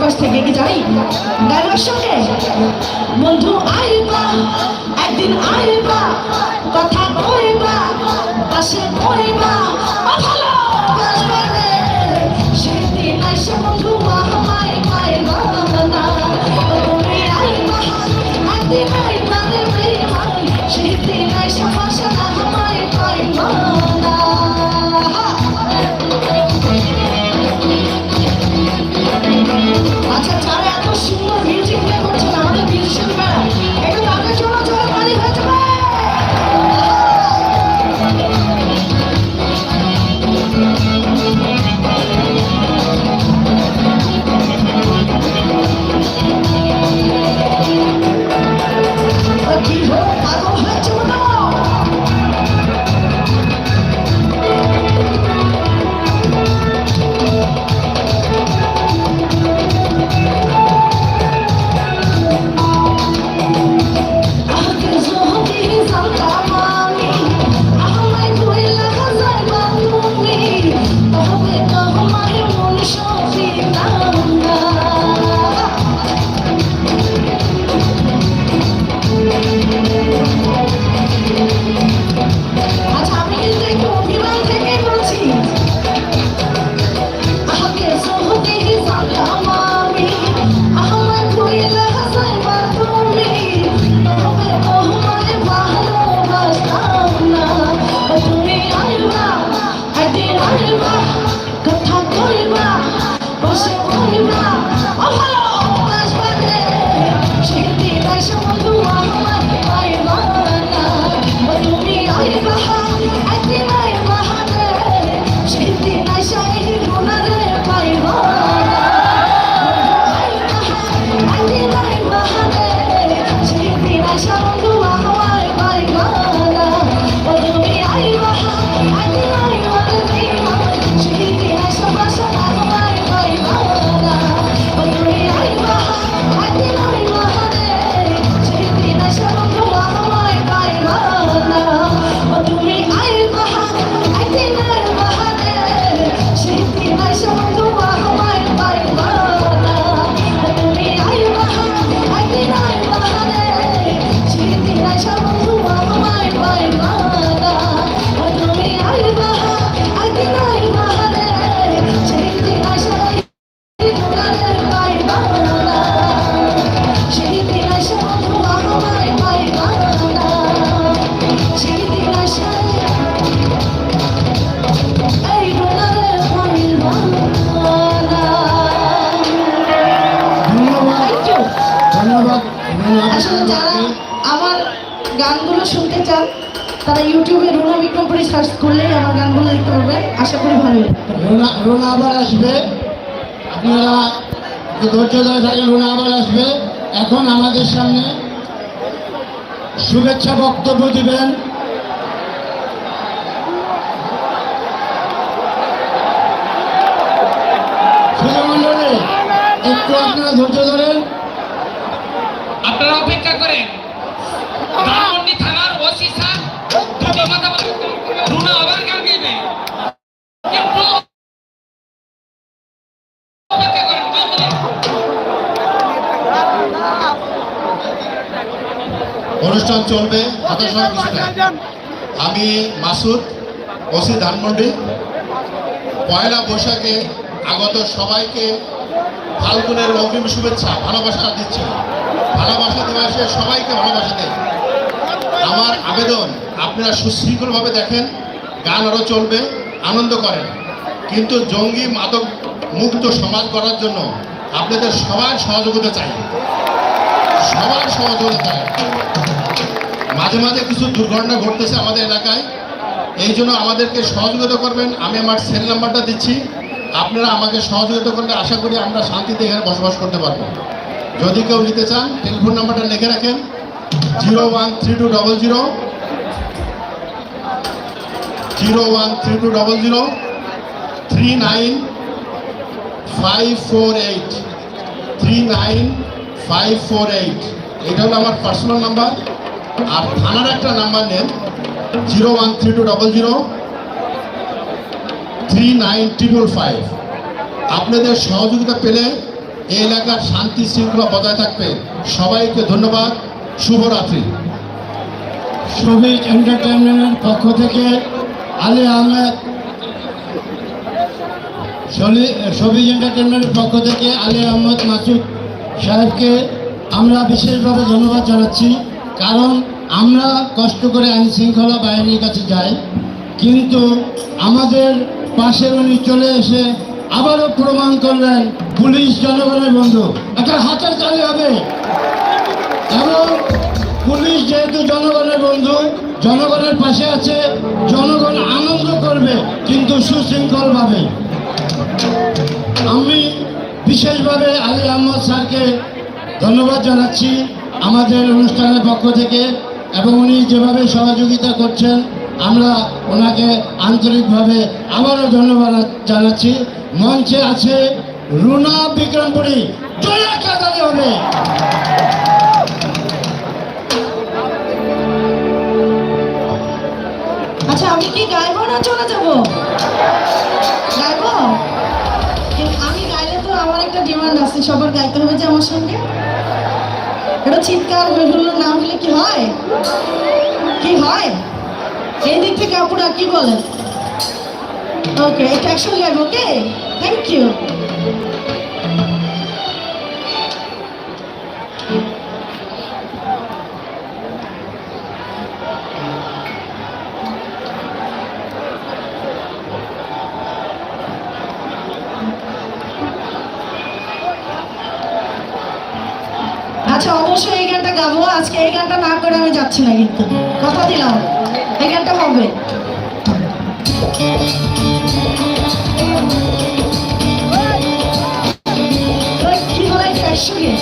Request থেকে কি যাই? গানের সঙ্গে। বন্ধু আইবা একদিন আইবা কথা কইবা পাশে কইবা সেদিন আইসা তারা ইউটিউবে রুনা বিক্রমপুরি সার্চ করলেই আমার গানগুলো দেখতে পারবে। আশা করি ভালো রোনা রোনা আবার আসবে। আপনারা ধৈর্য ধরে থাকেন রোনা আবার আসবে। এখন আমাদের সামনে শুভেচ্ছা বক্তব্য দিবেন। একটু আপনারা ধৈর্য ধরেন। আপনারা অপেক্ষা করেন। অনুষ্ঠান চলবে আমি মাসুদ, ওসি ধানমন্ডি। পয়লা বৈশাখে আগত সবাইকে ফাল্গুনের অগ্রিম শুভেচ্ছা, ভালোবাসা দিচ্ছি। ভালোবাসা দিবসে সবাইকে ভালোবাসা দেয়। আমার আবেদন, আপনারা সুশৃঙ্খলভাবে দেখেন। গান আরও চলবে, আনন্দ করেন। কিন্তু জঙ্গি মাদক মুক্ত সমাজ করার জন্য আপনাদের সবার সহযোগিতা চাই। সবার সহযোগিতা চাই। মাঝে মাঝে কিছু দুর্ঘটনা ঘটতেছে আমাদের এলাকায়। এই জন্য আমাদেরকে সহযোগিতা করবেন। আমি আমার সেল নাম্বারটা দিচ্ছি। আপনারা আমাকে সহযোগিতা করলে আশা করি আমরা শান্তিতে এখানে বসবাস করতে পারব। যদি কেউ নিতে চান টেলিফোন নাম্বারটা লিখে রাখেন। Zero one three two double zero. Zero one three two double zero three nine five four eight three nine five four eight এটা হলো আমার পার্সোনাল নাম্বার আর থানার একটা নাম্বার নেন zero one three two double zero three nine triple five আপনাদের সহযোগিতা পেলে এই এলাকার শান্তি শৃঙ্খলা বজায় থাকবে। সবাইকে ধন্যবাদ। শুভরাত্রি। শোভিজ এন্টারটেনমেন্টের পক্ষ থেকে আলী আহমেদ শোভিজ এন্টারটেনমেন্টের পক্ষ থেকে আলী আহমদ মাসুদ সাহেবকে আমরা বিশেষভাবে ধন্যবাদ জানাচ্ছি, কারণ আমরা কষ্ট করে আইন শৃঙ্খলা বাহিনীর কাছে যাই, কিন্তু আমাদের পাশে উনি চলে এসে আবারও প্রমাণ করলেন পুলিশ জনগণের বন্ধু। একটা হাতের তালি হবে। এবং পুলিশ যেহেতু জনগণের বন্ধু জনগণের পাশে আছে, জনগণ আনন্দ করবে, কিন্তু সুশৃঙ্খলভাবে। আমি বিশেষভাবে আলী আহমদ স্যারকে ধন্যবাদ জানাচ্ছি আমাদের অনুষ্ঠানের পক্ষ থেকে, এবং উনি যেভাবে সহযোগিতা করছেন, আমরা ওনাকে আন্তরিকভাবে আবারও ধন্যবাদ জানাচ্ছি। মঞ্চে আছে রুনা বিক্রমপুরী। জয়া কাতারে হবে। আচ্ছা আমি কি গাইবো না চলে যাব? গাইবো? আমি গাইলে তো আমার একটা ডিমান্ড আছে, সবার গাইতে হবে যে আমার সঙ্গে। এটা চিৎকার হইহুল্লো না হলে কি হয়? কি হয়? এই দিক থেকে আপুরা কি বলেন ওকে এটা একসঙ্গে ওকে থ্যাংক ইউ আজকে এই গানটা না করে আমি যাচ্ছি না কিন্তু। কথা দিলাম। এই গানটা হবে। কি এটা একসঙ্গে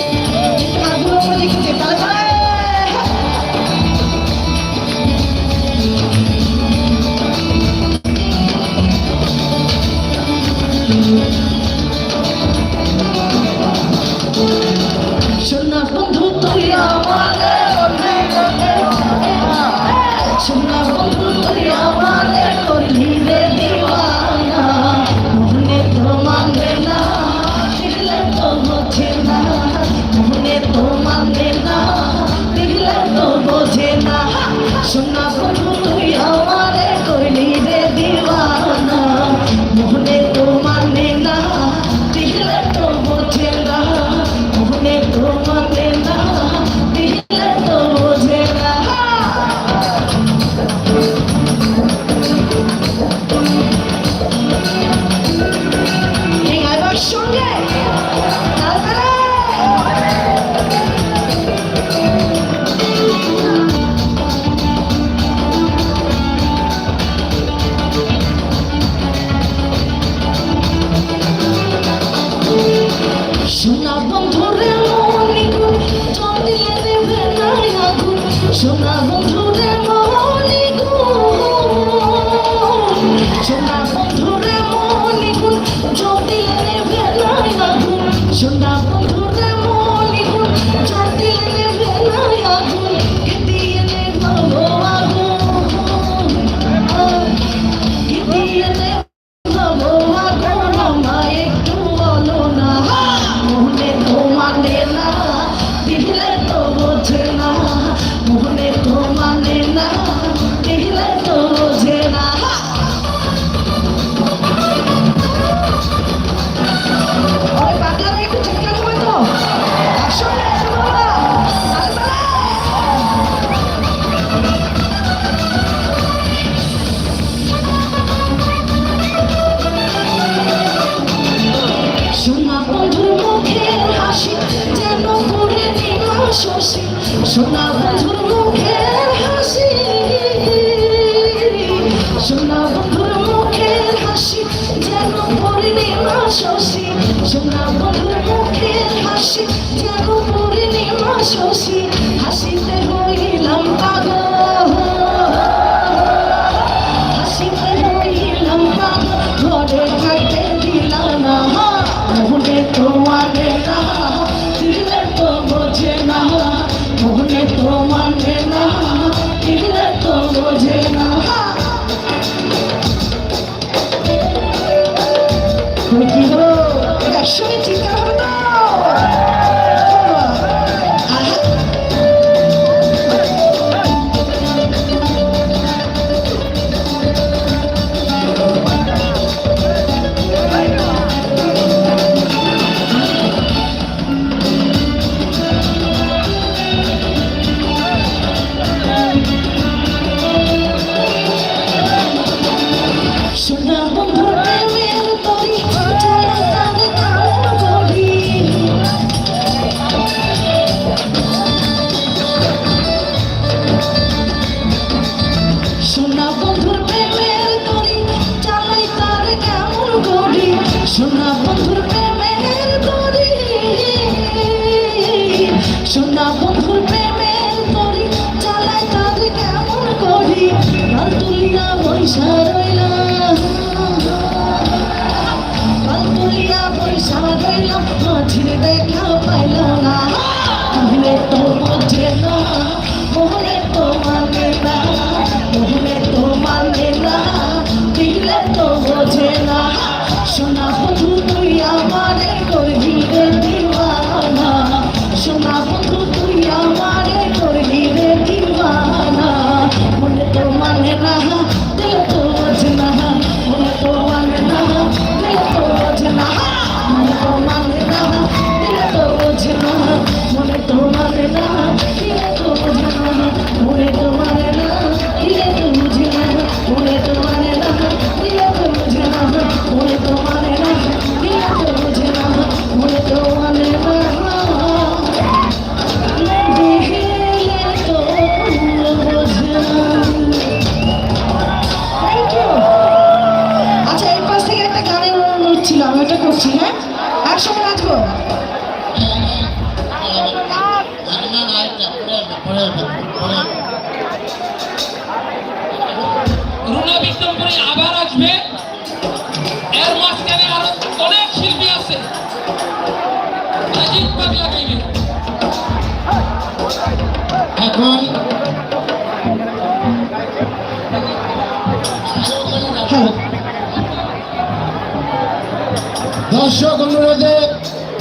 দর্শক অনুরোধে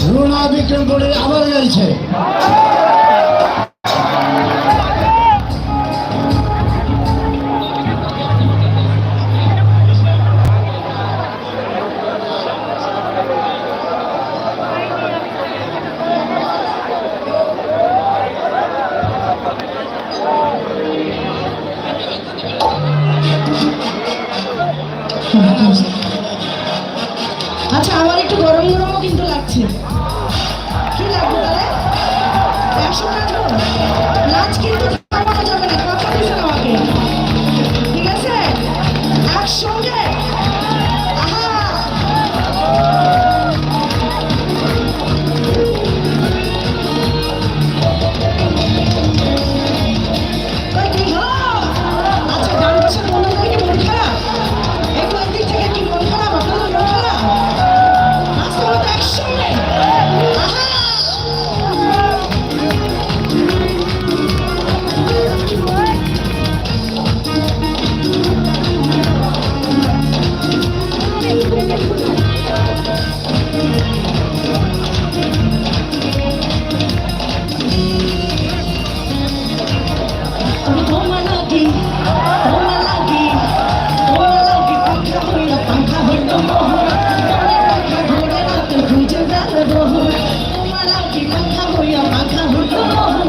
রুনা বিক্রমপুরে আবার গাইছে মাথা উঠো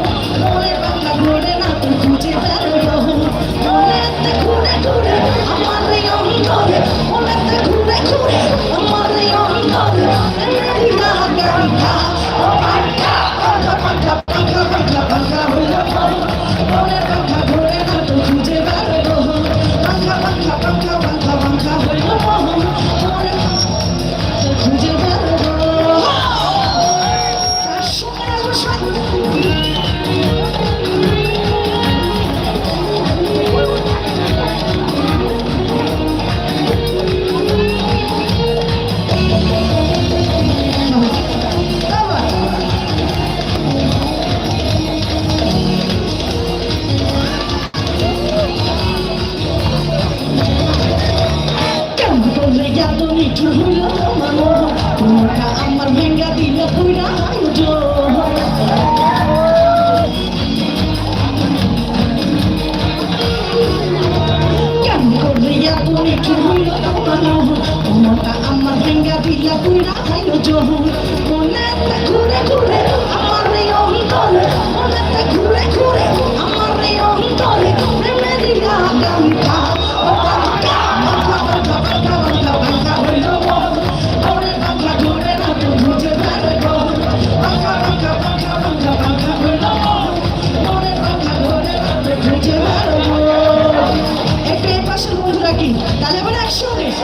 তাহলে এবার একশো উনিশ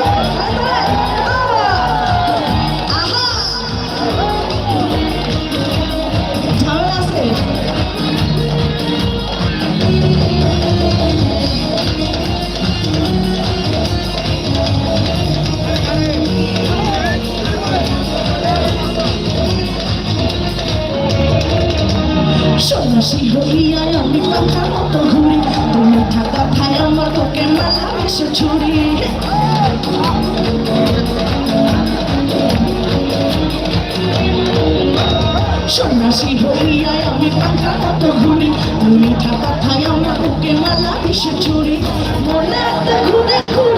সন্ন্যাসী হইয়া আমি কথা মতো ঘুরি। তোমার থাকা ভাই আমার কথা so সন্ন্যাসী হইয়ায় আমি পাখা কত ঘুরি ঘুরি থাকা থাই আমার বুকে মালা বিষে চুরি মনে একটা ঘুরে ঘুরে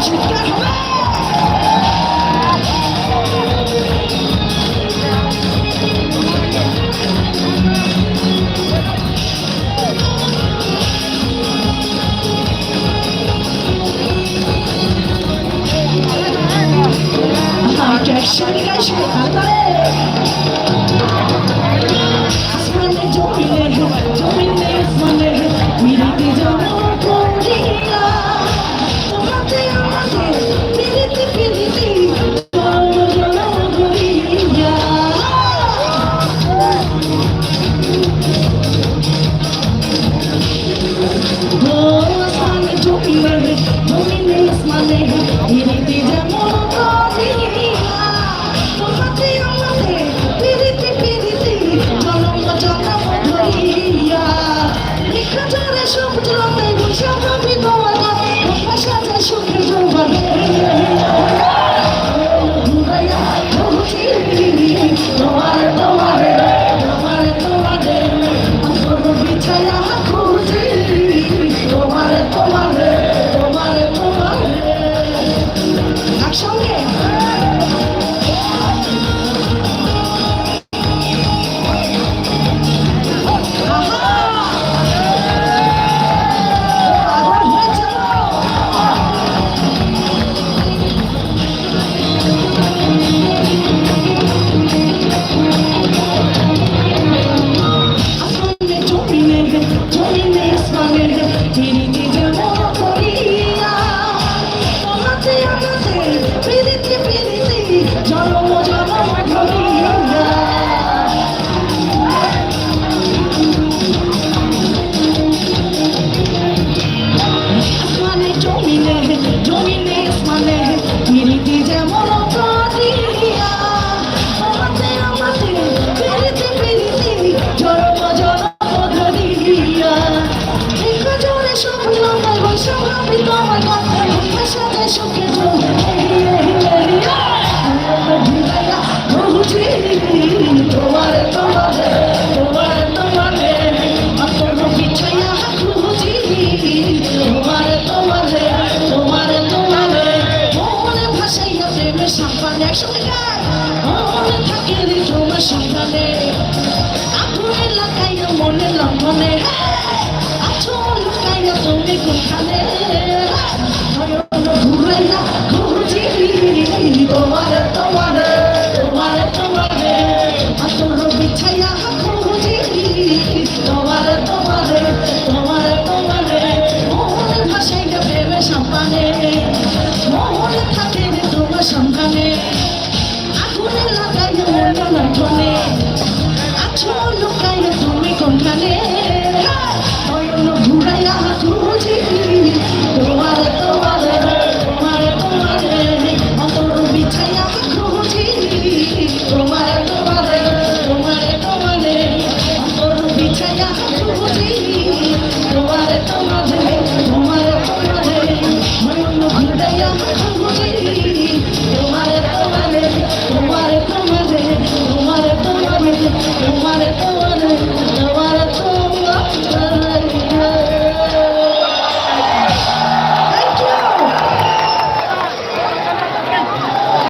Let's go! वो आसमान में जो ईमान है मोमिन में आसमान में সুখে সুখে